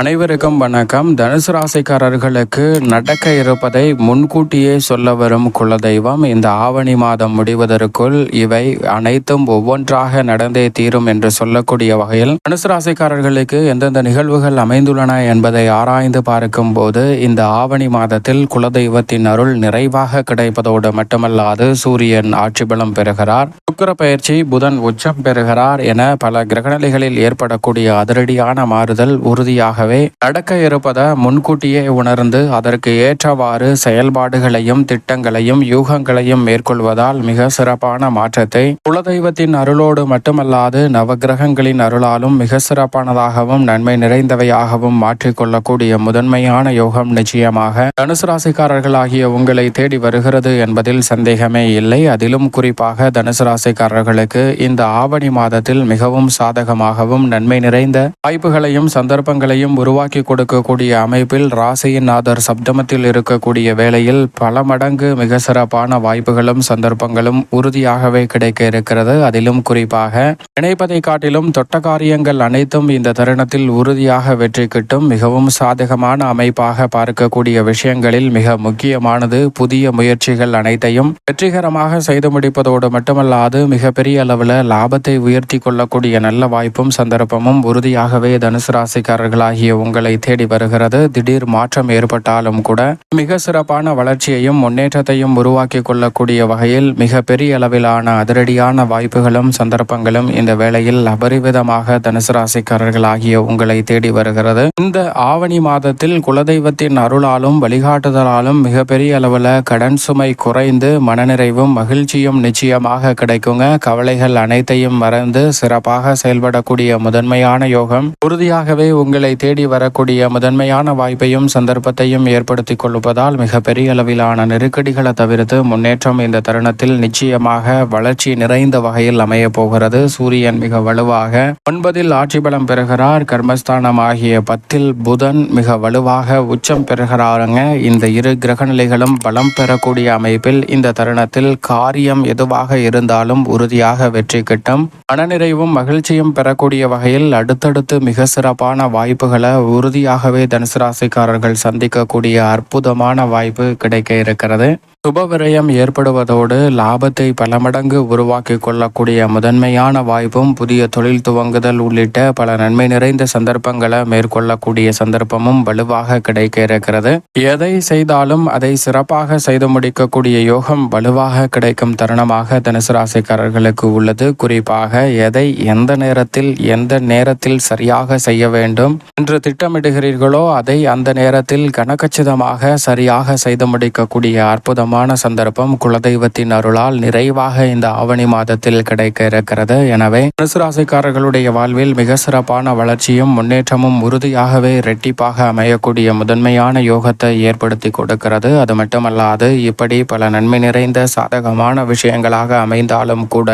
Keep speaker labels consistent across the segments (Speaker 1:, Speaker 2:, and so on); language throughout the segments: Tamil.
Speaker 1: அனைவருக்கும் வணக்கம். தனுசு ராசிக்காரர்களுக்கு நடக்க இருப்பதை முன்கூட்டியே சொல்ல வரும் குலதெய்வம். இந்த ஆவணி மாதம் முடிவதற்குள் இவை அனைத்தும் ஒவ்வொன்றாக நடந்தே தீரும் என்று சொல்லக்கூடிய வகையில் தனுசு ராசிக்காரர்களுக்கு எந்தெந்த நிகழ்வுகள் அமைந்துள்ளன என்பதை ஆராய்ந்து பார்க்கும் போது இந்த ஆவணி மாதத்தில் குலதெய்வத்தின் அருள் நிறைவாக கிடைப்பதோடு மட்டுமல்லாது சூரியன் ஆட்சி பலம் பெறுகிறார் சுக்கிர பயிற்சி புதன் உச்சம் பெறுகிறார் என பல கிரகநிலைகளில் ஏற்படக்கூடிய அதிரடியான மாறுதல் உறுதியாக உறுதியாகவே நடக்க இருப்பதை முன்கூட்டியே உணர்ந்து அதற்கு ஏற்றவாறு செயல்பாடுகளையும் திட்டங்களையும் யூகங்களையும் மேற்கொள்வதால் மிக சிறப்பான மாற்றத்தை குலதெய்வத்தின் அருளோடு மட்டுமல்லாது நவகிரகங்களின் அருளாலும் மிக சிறப்பானதாகவும் நன்மை நிறைந்தவையாகவும் மாற்றிக்கொள்ளக்கூடிய முதன்மையான யோகம் நிச்சயமாக தனுசு ராசிக்காரர்களாகிய உங்களை தேடி வருகிறது என்பதில் சந்தேகமே இல்லை. அதிலும் குறிப்பாக தனுசு ராசிக்காரர்களுக்கு இந்த ஆவணி மாதத்தில் மிகவும் சாதகமாகவும் நன்மை நிறைந்த வாய்ப்புகளையும் சந்தர்ப்பங்களையும் உருவாக்கி கொடுக்கக்கூடிய அமைப்பில் ராசியின் ஆதர் சப்தமத்தில் இருக்கக்கூடிய வேளையில் பல மடங்கு மிக சிறப்பான வாய்ப்புகளும் சந்தர்ப்பங்களும் உறுதியாகவே கிடைக்க இருக்கிறது. அதிலும் குறிப்பாக நினைப்பதை காட்டிலும் தொட்ட காரியங்கள் அனைத்தும் இந்த தருணத்தில் உறுதியாக வெற்றி கிட்டும் மிகவும் சாதகமான அமைப்பாக பார்க்கக்கூடிய விஷயங்களில் மிக முக்கியமானது புதிய முயற்சிகள் அனைத்தையும் வெற்றிகரமாக செய்து முடிப்பதோடு மட்டுமல்லாது மிகப்பெரிய அளவில் லாபத்தை உயர்த்தி கொள்ளக்கூடிய நல்ல வாய்ப்பும் சந்தர்ப்பமும் உறுதியாகவே தனுசு ஆகிய உங்களை தேடி வருகிறது. திடீர் மாற்றம் ஏற்பட்டாலும் கூட மிக சிறப்பான வளர்ச்சியையும் முன்னேற்றத்தையும் உருவாக்கி கொள்ளக்கூடிய வகையில் மிக பெரிய அளவிலான அதிரடியான வாய்ப்புகளும் சந்தர்ப்பங்களும் இந்த வேளையில் அபரிவிதமாக தனுசு ராசிக்காரர்களாகிய உங்களை தேடி வருகிறது. இந்த ஆவணி மாதத்தில் குலதெய்வத்தின் அருளாலும் வழிகாட்டுதலாலும் மிகப்பெரிய அளவில் கடன் சுமை குறைந்து மனநிறைவும் மகிழ்ச்சியும் நிச்சயமாக கிடைக்குங்க. கவலைகள் அனைத்தையும் மறந்து சிறப்பாக செயல்படக்கூடிய முதன்மையான யோகம். உறுதியாகவே உங்களை தேடி வரக்கூடிய முதன்மையான வாய்ப்பையும் சந்தர்ப்பத்தையும் ஏற்படுத்திக் கொள்வதால் மிக பெரிய அளவிலான நெருக்கடிகளை தவிர்த்து முன்னேற்றம் இந்த தருணத்தில் நிச்சயமாக வளர்ச்சி நிறைந்த வகையில் அமைய போகிறது. சூரியன் மிக வலுவாக ஒன்பதில் ஆட்சி பலம் பெறுகிறார். கர்மஸ்தானம் ஆகிய பத்தில் புதன் மிக வலுவாக உச்சம் பெறுகிறாருங்க. இந்த இரு கிரகநிலைகளும் பலம் பெறக்கூடிய அமைப்பில் இந்த தருணத்தில் காரியம் எதுவாக இருந்தாலும் உறுதியாக வெற்றி கிட்டும். மனநிறைவும் மகிழ்ச்சியும் பெறக்கூடிய வகையில் அடுத்தடுத்து மிக சிறப்பான வாய்ப்புகள் உறுதியாகவே தனுசு ராசிக்காரர்கள் சந்திக்கக்கூடிய அற்புதமான வாய்ப்பு கிடைக்க இருக்கிறது. சுப விரயம் ஏற்படுவதோடு லாபத்தை பல மடங்கு உருவாக்கி கொள்ளக்கூடிய முதன்மையான வாய்ப்பும் புதிய தொழில் துவங்குதல் உள்ளிட்ட பல நன்மை நிறைந்த சந்தர்ப்பங்களை மேற்கொள்ளக்கூடிய சந்தர்ப்பமும் வலுவாக கிடைக்க இருக்கிறது எதை செய்தாலும் அதை சிறப்பாக செய்து முடிக்கக்கூடிய யோகம் வலுவாக கிடைக்கும் தருணமாக தனுசு ராசிக்காரர்களுக்கு உள்ளது. குறிப்பாக எதை எந்த நேரத்தில் எந்த நேரத்தில் சரியாக செய்ய வேண்டும் என்று திட்டமிடுகிறீர்களோ அதை அந்த நேரத்தில் கனகச்சிதமாக சரியாக செய்து முடிக்கக்கூடிய அற்புதம் அற்புதமான சந்தர்ப்பம் குலதெய்வத்தின் அருளால் நிறைவாக இந்த ஆவணி மாதத்தில் கிடைக்க இருக்கிறது எனவே தனுசு ராசிக்காரர்களுடைய வாழ்வில் மிக சிறப்பான வளர்ச்சியும் முன்னேற்றமும் உறுதியாகவே இரட்டிப்பாக அமையக்கூடிய முதன்மையான யோகத்தை ஏற்படுத்தி கொடுக்கிறது. அது மட்டுமல்லாது இப்படி பல நன்மை நிறைந்த சாதகமான விஷயங்களாக அமைந்தாலும் கூட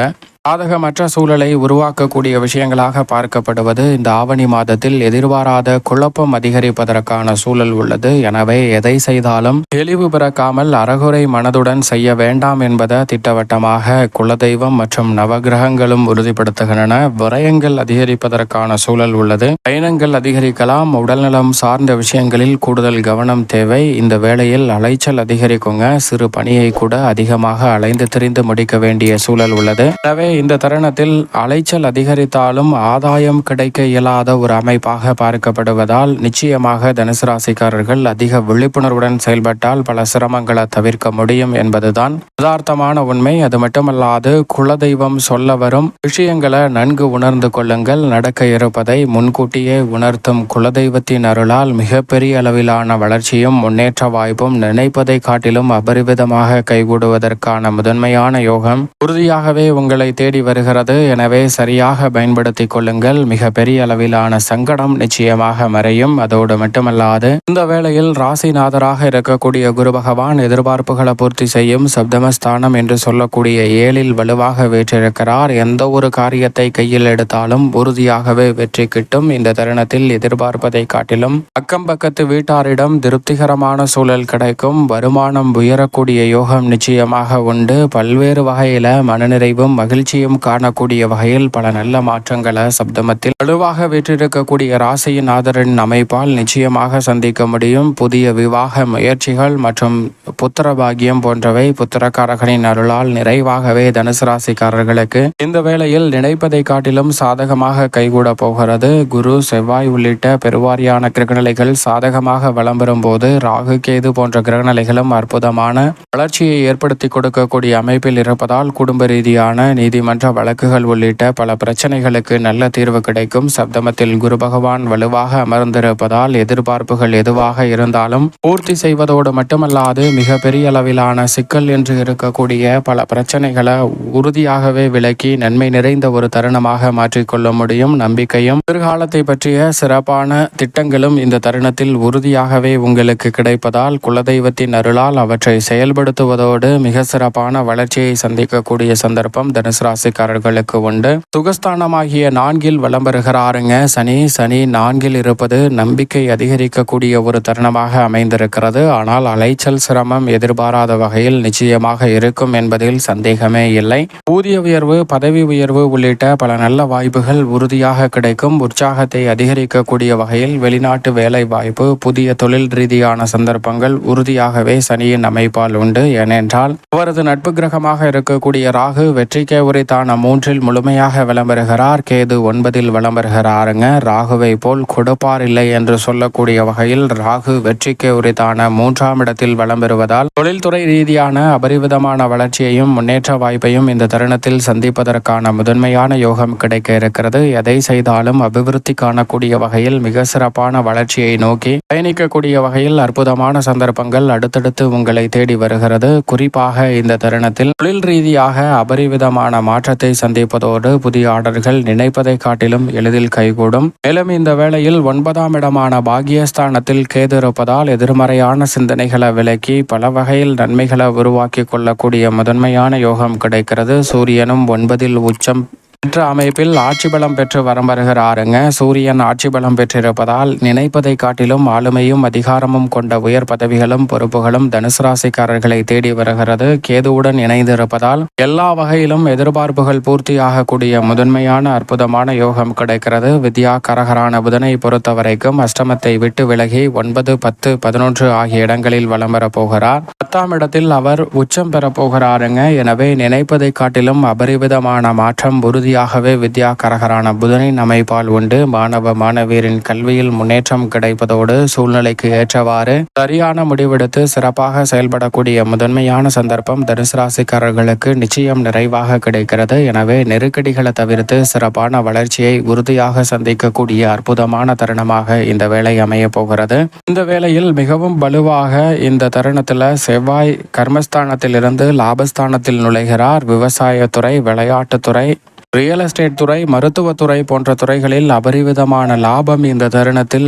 Speaker 1: சாதகமற்ற சூழலை உருவாக்கக்கூடிய விஷயங்களாக பார்க்கப்படுவது இந்த ஆவணி மாதத்தில் எதிர்பாராத குழப்பம் அதிகரிப்பதற்கான சூழல் உள்ளது. எனவே எதை செய்தாலும் தெளிவு பிறக்காமல் அறகுறை மனதுடன் செய்ய வேண்டாம் என்பதை திட்டவட்டமாக குலதெய்வம் மற்றும் நவகிரகங்களும் உறுதிப்படுத்துகின்றன. விரயங்கள் அதிகரிப்பதற்கான சூழல் உள்ளது. பயணங்கள் அதிகரிக்கலாம். உடல்நலம் சார்ந்த விஷயங்களில் கூடுதல் கவனம் தேவை. இந்த வேளையில் அலைச்சல் அதிகரிக்குங்க. சிறு பணியை கூட அதிகமாக அலைந்து திரிந்து முடிக்க வேண்டிய சூழல் உள்ளது. எனவே இந்த தருணத்தில் அலைச்சல் அதிகரித்தாலும் ஆதாயம் கிடைக்க இயலாத ஒரு அமைப்பாக பார்க்கப்படுவதால் நிச்சயமாக தனுசு ராசிக்காரர்கள் அதிக விழிப்புணர்வுடன் செயல்பட்டால் பல சிரமங்களை தவிர்க்க முடியும் என்பதுதான் யதார்த்தமான உண்மை. அது மட்டுமல்லாது குலதெய்வம் சொல்ல வரும் விஷயங்களை நன்கு உணர்ந்து கொள்ளுங்கள். நடக்க இருப்பதை முன்கூட்டியே உணர்த்தும் குலதெய்வத்தின் அருளால் மிகப்பெரிய அளவிலான வளர்ச்சியும் முன்னேற்ற வாய்ப்பும் நினைப்பதை காட்டிலும் அபரிவிதமாக கைகூடுவதற்கான முதன்மையான யோகம். உறுதியாகவே உங்களை தேடி வருகிறது. எனவே சரியாக பயன்படுத்தி கொள்ளுங்கள். மிக பெரிய அளவிலான சங்கடம் நிச்சயமாக மறையும். அதோடு மட்டுமல்லாது இந்த வேளையில் ராசிநாதராக இருக்கக்கூடிய குரு பகவான் எதிர்பார்ப்புகளை பூர்த்தி செய்யும் சப்தமஸ்தானம் என்று சொல்லக்கூடிய ஏழில் வலுவாக வீற்றிருக்கிறார். எந்த ஒரு காரியத்தை கையில் எடுத்தாலும் உறுதியாகவே வெற்றி கிட்டும். இந்த தருணத்தில் எதிர்பார்ப்பதை காட்டிலும் அக்கம் பக்கத்து வீட்டாரிடம் திருப்திகரமான சூழல் கிடைக்கும். வருமானம் உயரக்கூடிய யோகம் நிச்சயமாக உண்டு. பல்வேறு வகையில மனநிறைவும் மகிழ்ச்சி வளர்ச்சியும் காணக்கூடிய வகையில் பல நல்ல மாற்றங்களை சப்தமத்தில் வலுவாக வெற்றிருக்கக்கூடிய ராசியின் ஆதரின் அமைப்பால் நிச்சயமாக சந்திக்க முடியும். புதிய விவாக முயற்சிகள் மற்றும் புத்திரபாக்கியம் போன்றவை புத்திரக்காரகனின் அருளால் நிறைவாகவே தனுசு ராசிக்காரர்களுக்கு இந்த வேளையில் நினைப்பதை காட்டிலும் சாதகமாக கைகூட போகிறது. குரு செவ்வாய் உள்ளிட்ட பெருவாரியான கிரகநிலைகள் சாதகமாக வலம் பெறும்போது ராகு கேது போன்ற கிரகநிலைகளும் அற்புதமான வளர்ச்சியை ஏற்படுத்தி கொடுக்கக்கூடிய அமைப்பில் இருப்பதால் குடும்ப ரீதியான நீதிமன்ற வழக்குகள் உள்ளிட்ட பல பிரச்சனைகளுக்கு நல்ல தீர்வு கிடைக்கும். சப்தமத்தில் குரு பகவான் வலுவாக அமர்ந்திருப்பதால் எதிர்பார்ப்புகள் எதுவாக இருந்தாலும் பூர்த்தி செய்வதோடு மட்டுமல்லாது மிக பெரிய அளவிலான சிக்கல் என்று இருக்கக்கூடிய பல பிரச்சனைகளை உறுதியாகவே விளக்கி நன்மை நிறைந்த ஒரு தருணமாக மாற்றிக்கொள்ள முடியும். நம்பிக்கையும் எதிர்காலத்தை பற்றிய சிறப்பான திட்டங்களும் இந்த தருணத்தில் உறுதியாகவே உங்களுக்கு கிடைப்பதால் குலதெய்வத்தின் அருளால் அவற்றை செயல்படுத்துவதோடு மிக சிறப்பான வளர்ச்சியை சந்திக்கக்கூடிய சந்தர்ப்பம் தனுசு ராசிக்காரர்களுக்கு உண்டு. சுகஸ்தானமாகிய நான்கில் வலம் பெறுகிறாருங்க சனி சனி நான்கில் இருப்பது நம்பிக்கை அதிகரிக்கக்கூடிய ஒரு தருணமாக அமைந்திருக்கிறது. ஆனால் அலைச்சல் சிரமம் எதிர்பாராத வகையில் நிச்சயமாக இருக்கும் என்பதில் சந்தேகமே இல்லை. ஊதிய உயர்வு பதவி உயர்வு உள்ளிட்ட பல நல்ல வாய்ப்புகள் உறுதியாக கிடைக்கும். உற்சாகத்தை அதிகரிக்கக்கூடிய வகையில் வெளிநாட்டு வேலை வாய்ப்பு புதிய தொழில் ரீதியான சந்தர்ப்பங்கள் உறுதியாகவே சனியின் அமைப்பால் உண்டு. ஏனென்றால் அவரது நட்பு கிரகமாக இருக்கக்கூடிய ராகு வெற்றிக்கே உரித்தான மூன்றில் முழுமையாக விளம்பருகிறார் கேது ஒன்பதில் விளம்பருகிறாருங்க ராகுவை போல் கொடுப்பார் இல்லை என்று சொல்லக்கூடிய வகையில் ராகு வெற்றிக்கு உரித்தான மூன்றாம் இடத்தில் விளம்பெறுவதால் தொழில்துறை ரீதியான அபரிவிதமான வளர்ச்சியையும் முன்னேற்ற வாய்ப்பையும் இந்த தருணத்தில் சந்திப்பதற்கான முதன்மையான யோகம் கிடைக்க இருக்கிறது. எதை செய்தாலும் அபிவிருத்தி காணக்கூடிய வகையில் மிக சிறப்பான வளர்ச்சியை நோக்கி பயணிக்கக்கூடிய வகையில் அற்புதமான சந்தர்ப்பங்கள் அடுத்தடுத்து உங்களை தேடி வருகிறது. குறிப்பாக இந்த தருணத்தில் தொழில் ரீதியாக அபரிவிதமான மாற்றத்தை சந்திப்பதோடு புதிய ஆர்டர்கள் நினைப்பதை காட்டிலும் எளிதில் கைகூடும். மேலும் இந்த வேளையில் ஒன்பதாம் இடமான பாகியஸ்தானத்தில் கேது இருப்பதால் எதிர்மறையான சிந்தனைகளை விலக்கி பல வகையில் நன்மைகளை உருவாக்கி கொள்ளக்கூடிய முதன்மையான யோகம் கிடைக்கிறது. சூரியனும் ஒன்பதில் உச்சம் பெற்ற அமைப்பில் ஆட்சி பலம் பெற்று வரம் வருகிறாருங்க. சூரியன் ஆட்சி பலம் பெற்றிருப்பதால் நினைப்பதை காட்டிலும் ஆளுமையும் அதிகாரமும் கொண்ட உயர் பதவிகளும் பொறுப்புகளும் தனுசு ராசிக்காரர்களை தேடி வருகிறது. கேதுவுடன் இணைந்திருப்பதால் எல்லா வகையிலும் எதிர்பார்ப்புகள் பூர்த்தியாகக்கூடிய முதன்மையான அற்புதமான யோகம் கிடைக்கிறது. வித்யா கரகரான புதனை பொறுத்த வரைக்கும் அஷ்டமத்தை விட்டு விலகி ஒன்பது பத்து பதினொன்று ஆகிய இடங்களில் வலம் வரப் போகிறார் பத்தாம் இடத்தில் அவர் உச்சம் பெறப் போகிறாருங்க எனவே நினைப்பதை காட்டிலும் அபரிவிதமான மாற்றம் உறுதி இறுதியாகவே வித்யா கரகரான புதனின் அமைப்பால் உண்டு. மாணவ மாணவியரின் கல்வியில் முன்னேற்றம் கிடைப்பதோடு சூழ்நிலைக்கு ஏற்றவாறு சரியான முடிவெடுத்து சிறப்பாக செயல்படக்கூடிய முதன்மையான சந்தர்ப்பம் தனுசு ராசிக்காரர்களுக்கு நிச்சயம் நிறைவாக கிடைக்கிறது. எனவே நெருக்கடிகளை தவிர்த்து சிறப்பான வளர்ச்சியை உறுதியாக சந்திக்கக்கூடிய அற்புதமான தருணமாக இந்த வேலை அமைய போகிறது. இந்த வேளையில் மிகவும் வலுவாக இந்த தருணத்தில் செவ்வாய் கர்மஸ்தானத்திலிருந்து லாபஸ்தானத்தில் நுழைகிறார். விவசாயத்துறை விளையாட்டுத்துறை ரியல் எஸ்டேட் துறை மருத்துவத்துறை போன்ற துறைகளில் அபரிவிதமான லாபம் இந்த தருணத்தில்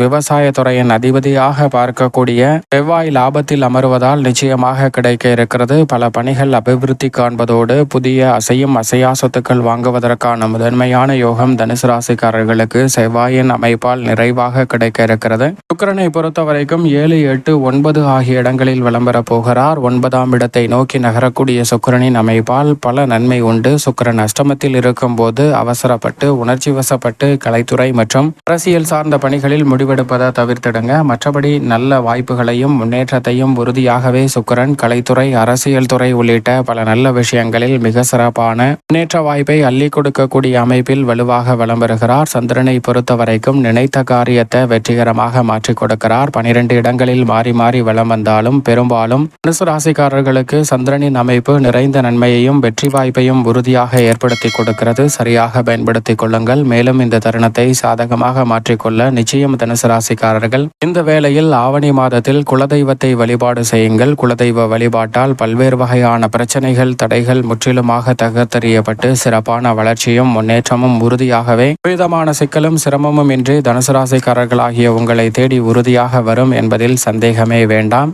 Speaker 1: விவசாயத்துறையின் அதிபதியாக பார்க்கக்கூடிய செவ்வாய் லாபத்தில் அமர்வதால் நிச்சயமாக கிடைக்க இருக்கிறது. பல பணிகள் அபிவிருத்தி காண்பதோடு புதிய அசையும் அசையா சொத்துக்கள் வாங்குவதற்கான முதன்மையான யோகம் தனுசு ராசிக்காரர்களுக்கு செவ்வாயின் அமைப்பால் நிறைவாக கிடைக்க இருக்கிறது. சுக்கரனை பொறுத்தவரைக்கும் ஏழு எட்டு ஒன்பது ஆகிய இடங்களில் விளம்பர போகிறார். ஒன்பதாம் இடத்தை நோக்கி நகரக்கூடிய சுக்கரனின் அமைப்பால் பல நன்மை உண்டு. சுக்கரன் அஷ்டமத்தில் இருக்கும்போது அவசரப்பட்டு உணர்ச்சி வசப்பட்டு கலைத்துறை மற்றும் அரசியல் சார்ந்த பணிகளில் முடிவெடுப்பதை தவிர்த்திடுங்க. மற்றபடி நல்ல வாய்ப்புகளையும் முன்னேற்றத்தையும் உறுதியாகவே சுக்கிரன் கலைத்துறை அரசியல் துறை உள்ளிட்ட பல நல்ல விஷயங்களில் மிக சிறப்பான முன்னேற்ற வாய்ப்பை அள்ளி கொடுக்கக்கூடிய அமைப்பில் வலுவாக விளம்பருகிறார். சந்திரனை பொறுத்தவரைக்கும் நினைத்த காரியத்தை வெற்றிகரமாக மாற்றிக் கொடுக்கிறார். பனிரெண்டு இடங்களில் மாறி மாறி வலம் வந்தாலும் பெரும்பாலும் தனுசு ராசிக்காரர்களுக்கு சந்திரனின் அமைப்பு நிறைந்த நன்மையையும் வெற்றி வாய்ப்பையும் உறுதியாக ஏற்படுத்தி கொடுக்கிறது. சரியாக பயன்படுத்திக் கொள்ளுங்கள். மேலும் இந்த தருணத்தை சாதகமாக மாற்றிக்கொள்ள நிச்சயம் தனுசு ராசிக்காரர்கள் இந்த வேளையில் ஆவணி மாதத்தில் குலதெய்வத்தை வழிபாடு செய்யுங்கள். குலதெய்வ வழிபாட்டால் பல்வேறு வகையான பிரச்சனைகள் தடைகள் முற்றிலுமாக தகர்த்தறியப்பட்டு சிறப்பான வளர்ச்சியும் முன்னேற்றமும் உறுதியாகவே விதமான சிக்கலும் சிரமமும் இன்றி தனுசு ராசிக்காரர்களாகிய உங்களை தேடி உறுதியாக வரும் என்பதில் சந்தேகமே வேண்டாம்.